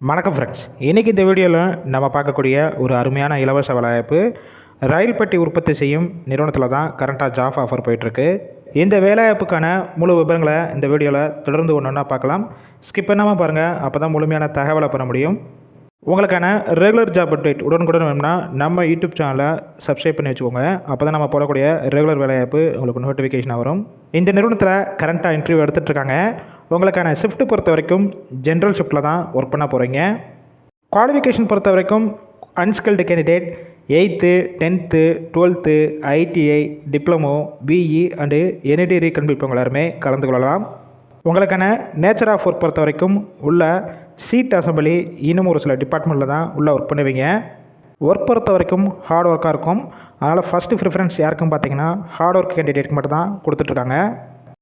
வணக்கம் ஃப்ரெண்ட்ஸ் இன்றைக்கி இந்த வீடியோவில் நம்ம பார்க்கக்கூடிய ஒரு அருமையான இலவச வேலைவாய்ப்பு ரயில் பெட்டி உற்பத்தி செய்யும் நிறுவனத்தில் தான் கரண்ட்டாக ஜாப் ஆஃபர் போயிட்டுருக்கு. இந்த வேலைவாய்ப்புக்கான முழு விவரங்களை இந்த வீடியோவில் தொடர்ந்து ஒன்று ஒன்றா பார்க்கலாம். ஸ்கிப் பண்ணாமல் பாருங்கள் அப்போ தான் முழுமையான தகவலை பெற முடியும். உங்களுக்கான ரெகுலர் ஜாப் அப்டேட் உடனுக்குடன் வேணும்னா நம்ம யூடியூப் சேனலை சப்ஸ்கிரைப் பண்ணி வச்சுக்கோங்க. அப்போ தான் நம்ம போடக்கூடிய ரெகுலர் வேலைவாய்ப்பு உங்களுக்கு நோட்டிஃபிகேஷனாக வரும். இந்த நிறுவனத்தில் கரண்ட்டாக இன்டர்வியூ எடுத்துகிட்டு இருக்காங்க. உங்களுக்கான ஷிஃப்ட்டு பொறுத்த வரைக்கும் ஜென்ரல் ஷிஃப்ட்டில் தான் ஒர்க் பண்ண போகிறீங்க குவாலிஃபிகேஷன் பொறுத்த வரைக்கும் unskilled candidate eighth tenth twelfth ITI diploma BE and any ரீகன்பிப்பவங்க எல்லாருமே கலந்து கொள்ளலாம். உங்களுக்கான நேச்சர் ஆஃப் ஒர்க் பொறுத்த வரைக்கும் உள்ள சீட் அசம்பிளி இன்னும் ஒரு சில டிபார்ட்மெண்ட்டில் தான் உள்ளே ஒர்க் பண்ணுவீங்க. ஒர்க் பொறுத்த வரைக்கும் ஹார்ட் ஒர்க்காக இருக்கும். அதனால் ஃபஸ்ட்டு ப்ரிஃபரன்ஸ் யாருக்கும் பார்த்தீங்கன்னா ஹார்ட் ஒர்க் கேண்டிடேட்க்கு மட்டும் தான் கொடுத்துட்ருக்காங்க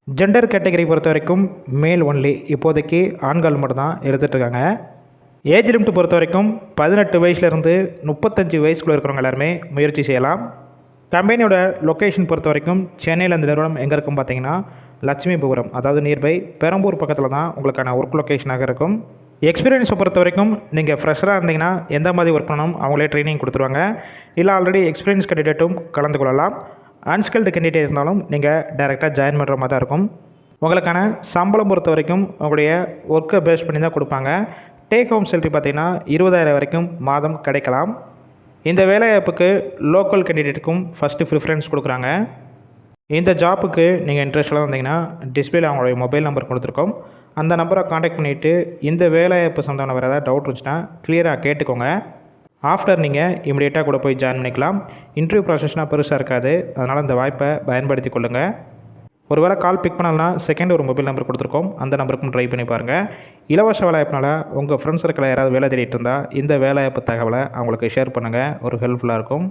ஜெண்டர் கேட்டகரி பொறுத்த வரைக்கும் மேல் ஒன்லி இப்போதைக்கு ஆண்கள் மட்டும்தான் எடுத்துகிட்ருக்காங்க ஏஜ் லிமிட் பொறுத்த வரைக்கும் பதினெட்டு வயசுலேருந்து முப்பத்தஞ்சு வயசுக்குள்ளே இருக்கிறவங்க எல்லாருமே முயற்சி செய்யலாம். கம்பெனியோட லொக்கேஷன் பொறுத்த வரைக்கும் சென்னையில் அந்த நிறுவனம் எங்கே இருக்கும் பார்த்தீங்கன்னா லட்சுமிபுரம். அதாவது நியர்பை பெரம்பூர் பக்கத்தில் தான் உங்களுக்கான ஒர்க் லொக்கேஷனாக இருக்கும். எக்ஸ்பீரியன்ஸை பொறுத்த வரைக்கும் நீங்கள் ஃப்ரெஷராக இருந்தீங்கன்னா எந்த மாதிரி ஒர்க் பண்ணணும் அவங்களே ட்ரைனிங் கொடுத்துருவாங்க. இல்லை ஆல்ரெடி எக்ஸ்பீரியன்ஸ் கேண்டிடேட்டும் கலந்து கொள்ளலாம் அன்ஸ்கில்டு கேண்டிடேட் இருந்தாலும் நீங்கள் டைரெக்டாக ஜாயின் பண்ணுற மாதிரி தான் இருக்கும். உங்களுக்கான சம்பளம் பொறுத்த வரைக்கும் உங்களுடைய ஒர்க்கை பேஸ் பண்ணி தான் கொடுப்பாங்க. டேக் ஹோம் சேலரி பார்த்தீங்கன்னா இருபதாயிரம் வரைக்கும் மாதம் கிடைக்கலாம். இந்த வேலைவாய்ப்புக்கு லோக்கல் கேண்டிடேட்டுக்கும் ஃபஸ்ட்டு ப்ரிஃபரன்ஸ் கொடுக்குறாங்க. இந்த ஜாப்புக்கு நீங்கள் இன்ட்ரெஸ்டெலாம் இருந்தீங்கன்னா டிஸ்பிளேல அவங்களுடைய மொபைல் நம்பர் கொடுத்துருக்கோம். அந்த நம்பரை காண்டாக்ட் பண்ணிவிட்டு இந்த வேலைவாய்ப்பு சம்மந்தமான வேறு ஏதாவது டவுட் இருந்துச்சுன்னா கிளியராக கேட்டுக்கோங்க. ஆஃப்டர் நீங்கள் இமிடியேட்டாக கூட போய் ஜாயின் பண்ணிக்கலாம். இன்டர்வியூ ப்ராசஸ்னால் பெருசாக இருக்காது. அதனால் இந்த வாய்ப்பை பயன்படுத்தி கொள்ளுங்கள் ஒருவேளை கால் பிக் பண்ணலன்னா செகண்ட் ஒரு மொபைல் நம்பர் கொடுத்துருக்கோம். அந்த நம்பருக்கும் ட்ரை பண்ணி பாருங்கள் இலவச வேலைவாய்ப்புனால உங்கள் ஃப்ரெண்ட்ஸ் சர்க்கிளில் யாராவது வேலை தேடிட்டு இருந்தால் இந்த வேலைவாய்ப்பு தகவலை அவங்களுக்கு ஷேர் பண்ணுங்கள் ஒரு ஹெல்ப்ஃபுல்லாக இருக்கும்.